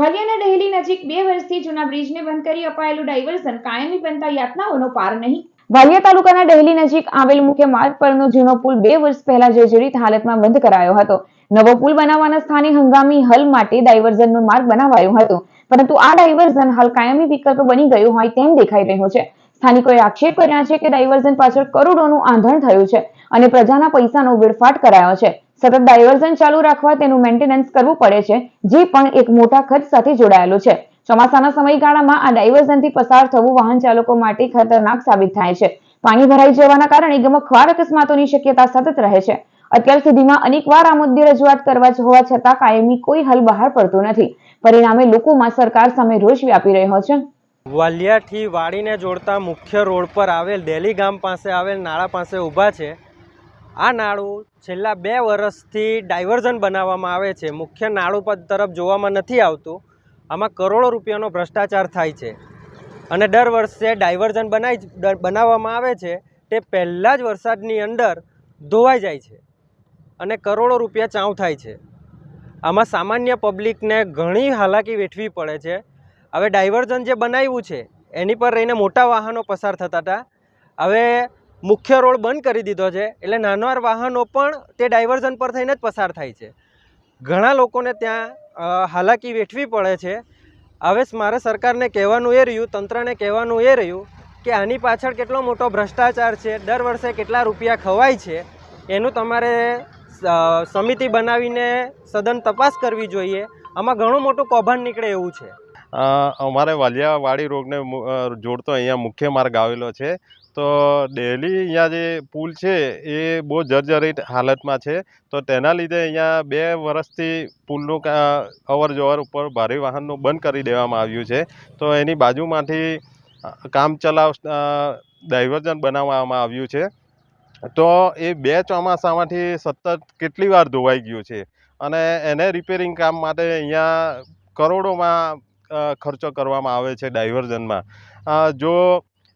વાલિયાના ડહેલી નજીક બે વર્ષથી જૂના બ્રિજને બંધ કરી અપાયેલું ડાયવર્ઝન કાયમી બનતા યાતનાઓનો પાર નહીં. વાલિયા તાલુકાના ડહેલી નજીક આવેલ મુખ્ય માર્ગ પરનો જૂનો પુલ બે વર્ષ પહેલા જર્જરિત હાલતમાં બંધ કરાયો હતો. નવો પુલ બનાવવાના સ્થાને હંગામી હલ માટે ડાયવર્ઝનનો માર્ગ બનાવાયો હતો. પરંતુ આ ડાયવર્ઝન હાલ કાયમી વિકલ્પ બની ગયું હોય તેમ દેખાઈ રહ્યો છે. સ્થાનિકોએ આક્ષેપ કર્યા છે કે ડાયવર્ઝન પાછળ કરોડોનું આંધણ થયું છે અને પ્રજાના પૈસાનો વેડફાટ કરાયો છે. સતત ડાયવર્ઝન ચાલુ રાખવા તેનું મેન્ટેનન્સ કરવું પડે છે, જે પણ એક મોટા ખર્ચ સાથે જોડાયેલું છે. ચોમાસાના સમયગાળામાં આ ડાયવર્ઝનથી પસાર થવું વાહન ચાલકો માટે ખતરનાક સાબિત થાય છે. પાણી ભરાઈ જવાના કારણે ગમખવાર અકસ્માતોની શક્યતા સતત રહે છે. અત્યાર સુધીમાં અનેકવાર આ મુદ્દે રજૂઆત કરવા હોવા છતાં કાયમી કોઈ હલ બહાર પડતો નથી. પરિણામે લોકોમાં સરકાર સામે રોષ વ્યાપી રહ્યો છે. વાલિયાથી વાડીને જોડતા મુખ્ય રોડ પર આવેલ દેલી ગામ પાસે આવેલ નાળા પાસે ઊભા છે. આ નાળું છેલ્લા બે વર્ષથી ડાયવર્ઝન બનાવવામાં આવે છે. મુખ્ય નાળું પદ તરફ જોવામાં નથી આવતું. આમાં કરોડો રૂપિયાનો ભ્રષ્ટાચાર થાય છે. અને દર વર્ષે ડાયવર્ઝન બનાવી બનાવવામાં આવે છે. તે પહેલાં જ વરસાદની અંદર ધોવાઈ જાય છે અને કરોડો રૂપિયા ચાઉ થાય છે. આમાં સામાન્ય પબ્લિકને ઘણી હાલાકી વેઠવી પડે છે. હવે ડાયવર્ઝન જે બનાવ્યું છે, એની પર રહીને મોટા વાહનો પસાર થતા હતા. હવે મુખ્ય રોડ બંધ કરી દીધો છે, એટલે નાના વાહનો પણ તે ડાયવર્ઝન પર થઈને જ પસાર થાય છે. ઘણા લોકોને ત્યાં હાલાકી વેઠવી પડે છે. હવે મારે સરકારને કહેવાનું એ રહ્યું, તંત્રને કહેવાનું એ રહ્યું કે આની પાછળ કેટલો મોટો ભ્રષ્ટાચાર છે, દર વર્ષે કેટલા રૂપિયા ખવાય છે, એનું તમારે સમિતિ બનાવીને સદન તપાસ કરવી જોઈએ. આમાં ઘણું મોટું કૌભાંડ નીકળે એવું છે. અમારે વાલિયાવાડી રોડને જોડતો અહીંયા મુખ્ય માર્ગ આવેલો છે. તો ડેલી અહીંયા જે પુલ છે એ બહુ જર્જરિત હાલતમાં છે. તો તેના લીધે અહીંયા બે વર્ષથી પુલનું અવર જવર ઉપર ભારે વાહનનું બંધ કરી દેવામાં આવ્યું છે. તો એની બાજુમાંથી કામ ચલાવ ડાયવર્ઝન બનાવવામાં આવ્યું છે. તો એ બે ચોમાસામાંથી સતત કેટલી વાર ધોવાઈ ગયું છે? અને એને રિપેરિંગ કામ માટે અહીંયા કરોડોમાં ખર્ચો કરવામાં આવે છે ડાયવર્ઝનમાં. જો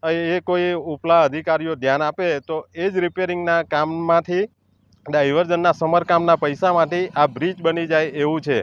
એ કોઈ ઉપલા અધિકારીઓ ધ્યાન આપે તો એ જ રિપેરિંગના કામમાંથી, ડાયવર્ઝનના સમરકામના પૈસામાંથી આ બ્રિજ બની જાય એવું છે.